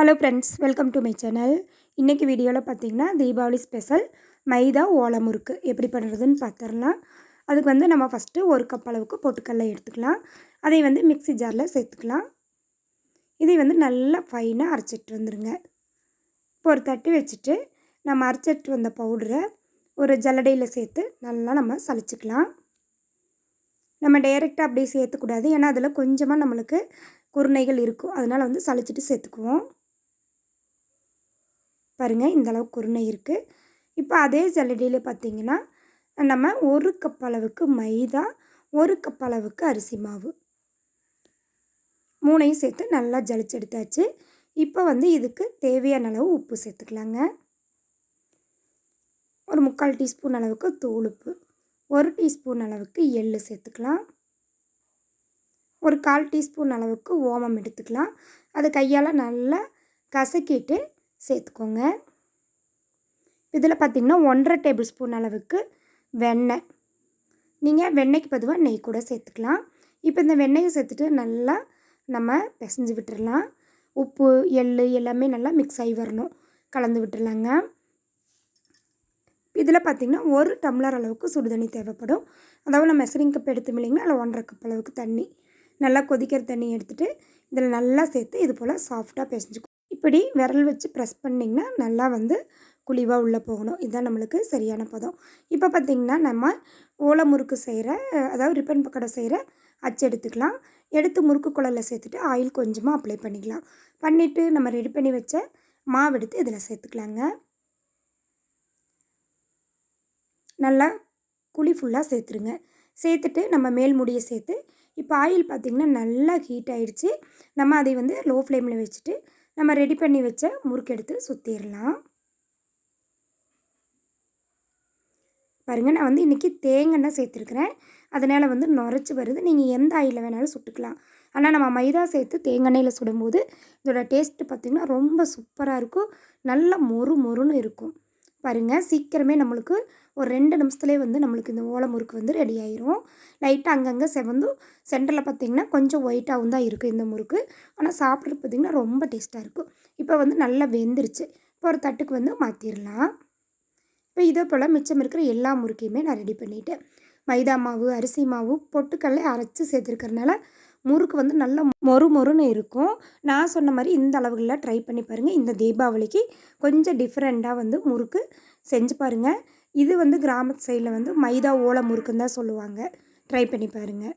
Hello friends welcome to my channel இன்றைக்கி வீடியோவில் பார்த்தீங்கன்னா தீபாவளி ஸ்பெஷல் மைதா ஓலை முறுக்கு எப்படி பண்ணுறதுன்னு பார்த்துடலாம். அதுக்கு வந்து நம்ம ஃபஸ்ட்டு ஒரு கப் அளவுக்கு பொட்டுக்கடலை எடுத்துக்கலாம். அதை வந்து மிக்சி ஜாரில் சேர்த்துக்கலாம். இதை வந்து நல்லா ஃபைனாக அரைச்சிட்டு வந்துடுங்க இப்போ ஒரு தட்டு வச்சுட்டு நம்ம அரைச்சிட்டு வந்த பவுடரை ஒரு ஜல்லடையில் சேர்த்து நல்லா நம்ம சளிச்சிக்கலாம். நம்ம டைரெக்டாக அப்படியே சேர்த்துக்கூடாது. ஏன்னா அதில் கொஞ்சமாக நம்மளுக்கு குருணைகள் இருக்கும். அதனால் வந்து சளிச்சிட்டு சேர்த்துக்குவோம். பாருங்கள் இந்த அளவுக்கு குருணை இருக்குது இப்போ அதே ஜல்லடியில் பார்த்திங்கன்னா நம்ம ஒரு கப் அளவுக்கு மைதா ஒரு கப் அளவுக்கு அரிசி மாவு. மூணையும் சேர்த்து நல்லா ஜலிச்சு எடுத்தாச்சு. இப்போ வந்து இதுக்கு தேவையான அளவு உப்பு சேர்த்துக்கலாங்க. ஒரு முக்கால் டீஸ்பூன் அளவுக்கு தூளுப்பு ஒரு டீஸ்பூன் அளவுக்கு எள் சேர்த்துக்கலாம். ஒரு கால் டீஸ்பூன் அளவுக்கு ஓமம் எடுத்துக்கலாம். அது கையால் நல்லா கசக்கிட்டு சேர்த்துக்கோங்க. இதில் பார்த்திங்கன்னா ஒன்றரை டேபிள் ஸ்பூன் அளவுக்கு வெண்ணெய். நீங்கள் வெண்ணெய்க்கு பதிவாக நெய் கூட சேர்த்துக்கலாம். இப்போ இந்த வெண்ணெயை சேர்த்துட்டு நல்லா நம்ம பிசைஞ்சு விட்டுடலாம் உப்பு எள் எல்லாமே நல்லா மிக்ஸ் ஆகி வரணும். கலந்து விட்டுடலாங்க இதில் பார்த்திங்கன்னா ஒரு டம்ளர் அளவுக்கு சுடு தண்ணி தேவைப்படும். அதாவது நம்ம மெசரிங் கப் எடுத்து இல்லைங்கன்னா அதில் ஒன்றரை கப் அளவுக்கு தண்ணி. நல்லா கொதிக்கிற தண்ணி எடுத்துகிட்டு இதில் நல்லா சேர்த்து இது போல் சாஃப்டாக பிசைஞ்சுக்கும் இப்படி விரல் வச்சு ப்ரெஸ் பண்ணிங்கன்னா நல்லா வந்து குழிவாக உள்ளே போகணும். இதுதான் நம்மளுக்கு சரியான பதம். இப்போ பார்த்திங்கன்னா நம்ம ஓலை முறுக்கு செய்கிற அதாவது ரிப்பன் பக்கடை செய்கிற அச்சு எடுத்துக்கலாம். எடுத்து முறுக்கு குழலில் சேர்த்துட்டு ஆயில் கொஞ்சமாக அப்ளை பண்ணிக்கலாம். பண்ணிவிட்டு நம்ம ரெடி பண்ணி வச்ச மாவு எடுத்து இதில் சேர்த்துக்கலாங்க. நல்லா குழி ஃபுல்லாக சேர்த்துருங்க. சேர்த்துட்டு நம்ம மேல் முடியை சேர்த்து இப்போ ஆயில் பார்த்திங்கன்னா நல்லா ஹீட் ஆகிடுச்சு நம்ம அதை வந்து லோ ஃப்ளேமில் வச்சுட்டு நம்ம ரெடி பண்ணி வச்ச முறுக்கு எடுத்து சுற்றிடலாம் பாருங்கள் நான் வந்து இன்றைக்கி தேங்காய் சேர்த்துருக்குறேன். அதனால் வந்து நுரைச்சி வருது. நீங்கள் எந்த ஆயிலில் வேணாலும் சுட்டுக்கலாம். ஆனால் நம்ம மைதா சேர்த்து தேங்காயில் சுடும்போது இதோட டேஸ்ட்டு பார்த்திங்கன்னா ரொம்ப சூப்பராக இருக்கும். நல்லா மொறு மொறுன்னு இருக்கும். பாருங்கள் சீக்கிரமே நம்மளுக்கு ஒரு ரெண்டு நிமிஷத்துலேயே வந்து நம்மளுக்கு இந்த ஓலை முறுக்கு வந்து ரெடி ஆயிரும். லைட்டாக அங்கங்கே செவந்து சென்டரில் பார்த்திங்கன்னா கொஞ்சம் ஒயிட்டாகவும் தான் இருக்குது இந்த முறுக்கு. ஆனால் சாப்பிட்றது பார்த்திங்கன்னா ரொம்ப டேஸ்ட்டாக இருக்கும் இப்போ வந்து நல்லா வெந்துருச்சு. இப்போ ஒரு தட்டுக்கு வந்து மாற்றிடலாம் இப்போ இதே போல் மிச்சம் இருக்கிற எல்லா முறுக்கையுமே நான் ரெடி பண்ணிவிட்டேன் மைதா மாவு அரிசி மாவு பொட்டுக்கல்லை அரைச்சி சேர்த்துருக்கறனால முறுக்கு வந்து நல்ல மொறு மொறுன்னு இருக்கும். நான் சொன்ன மாதிரி இந்த அளவுகளில் ட்ரை பண்ணி பாருங்கள் இந்த தீபாவளிக்கு கொஞ்சம் டிஃப்ரெண்ட்டாக வந்து முறுக்கு செஞ்சு பாருங்கள் இது வந்து கிராமத்து சைடில் வந்து மைதா ஓலை முறுக்குன்னு தான் சொல்லுவாங்க. ட்ரை பண்ணி பாருங்கள்